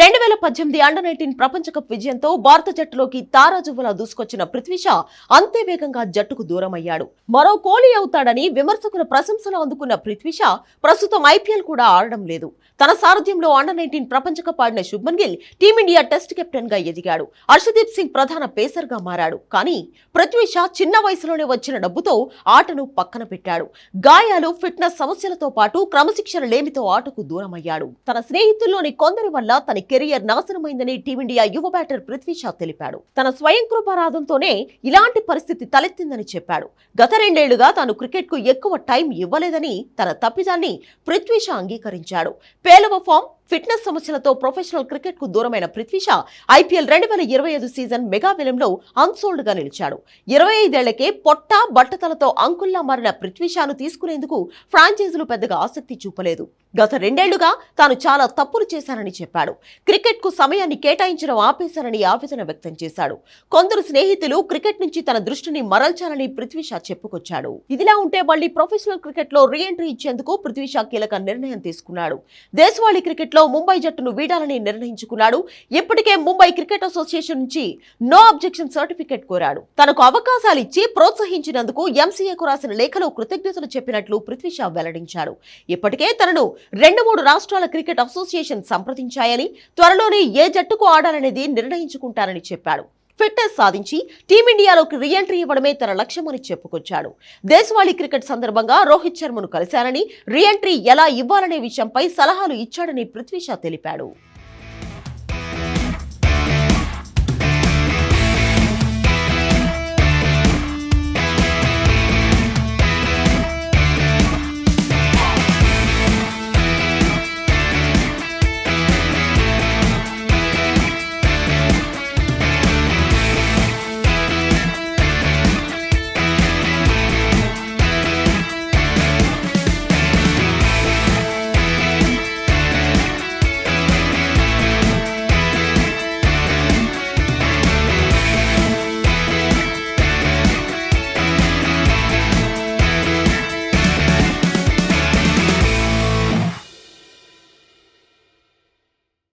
రెండు వేల పద్దెనిమిది అండర్ నైన్టీన్ ప్రపంచ కప్ విజయంతో భారత జట్టులోకి తారాజువ్వలా దూసుకొచ్చిన పృథ్వీ షా అంతే వేగంగా జట్టుకు దూరమయ్యాడు. మరో కోహ్లీ అవుతాడని విమర్శకుల ప్రశంసలు అందుకున్న పృథ్వీ షా ప్రస్తుతం ఐపీఎల్ కూడా ఆడడం లేదు. తన సారథ్యంలో అండర్ నైన్టీన్ ప్రపంచ కప్ ఆడిన శుభ్మన్ గిల్ టీమిండియా టెస్ట్ కెప్టెన్గా ఎదిగాడు. హర్షదీప్ సింగ్ ప్రధాన పేసర్గా మారాడు. కానీ పృథ్వీ షా చిన్న వయసులోనే వచ్చిన డబ్బుతో ఆటను పక్కన పెట్టాడు. గాయాలు ఫిట్నెస్ సమస్యలతో పాటు క్రమశిక్షణ లేమితో ఆటకు దూరమయ్యాడు. తన స్నేహితుల్లోని కొందరి వల్ల తన కెరియర్ నాశనమైందని టీమిండియా యువ బ్యాటర్ పృథ్వీ షా తెలిపాడు. తన స్వయం కృపారాధంతోనే ఇలాంటి పరిస్థితి తలెత్తిందని చెప్పాడు. గత రెండేళ్ళుగా తాను క్రికెట్కు ఎక్కువ టైం ఇవ్వలేదని తన తప్పిదాన్ని పృథ్వీ షా అంగీకరించాడు. పేలవ ఫామ్ ఫిట్నెస్ సమస్యలతో ప్రొఫెషనల్ క్రికెట్కు దూరమైన పృథ్వీ షా ఐపీఎల్ రెండు వేల ఇరవై ఐదు సీజన్ మెగా విలంలో అన్సోల్డ్గా నిలిచాడు. ఇరవై ఐదేళ్ళకే పొట్ట బట్టతలతో అంకుల్లా మారిన పృథ్వీ షాను తీసుకునేందుకు ఫ్రాంచైజీలు పెద్దగా ఆసక్తి చూపలేదు. గత రెండేళ్ళుగా తాను చాలా తప్పులు చేశానని చెప్పాడు. క్రికెట్కు సమయాన్ని కేటాయించడం ఆపేశారని ఆవేదన వ్యక్తం చేశాడు. కొందరు స్నేహితులు క్రికెట్ నుంచి తన దృష్టిని మరల్చాలని పృథ్వీ షా చెప్పుకొచ్చాడు. ఇదిలా ఉంటే మళ్ళీ ప్రొఫెషనల్ క్రికెట్లో రీ ఎంట్రీ ఇచ్చేందుకు పృథ్వీ షా కీలక నిర్ణయం తీసుకున్నాడు. దేశవాళీ క్రికెట్ క్రికెట్లో ముంబై జట్టును వీడాలని నిర్ణయించుకున్నాడు. ఇప్పటికే ముంబై క్రికెట్ అసోసియేషన్ నుంచి నో అబ్జెక్షన్ సర్టిఫికెట్ కోరాడు. తనకు అవకాశాలు ఇచ్చి ప్రోత్సహించినందుకు ఎంసీఏకు రాసిన లేఖలో కృతజ్ఞతలు చెప్పినట్లు పృథ్వీ షా వెల్లడించాడు. ఇప్పటికే తనను రెండు మూడు రాష్ట్రాల క్రికెట్ అసోసియేషన్ సంప్రదించాయని త్వరలోనే ఏ జట్టుకు ఆడాలనేది నిర్ణయించుకుంటారని చెప్పాడు. ఫిట్నెస్ సాధించి టీమిండియాలోకి రీఎంట్రీ ఇవ్వడమే తన లక్ష్యమని చెప్పుకొచ్చాడు. దేశవాళీ క్రికెట్ సందర్భంగా రోహిత్ శర్మను కలిశారని రీఎంట్రీ ఎలా ఇవ్వాలనే విషయంపై సలహాలు ఇచ్చాడని పృథ్వీషా తెలిపాడు.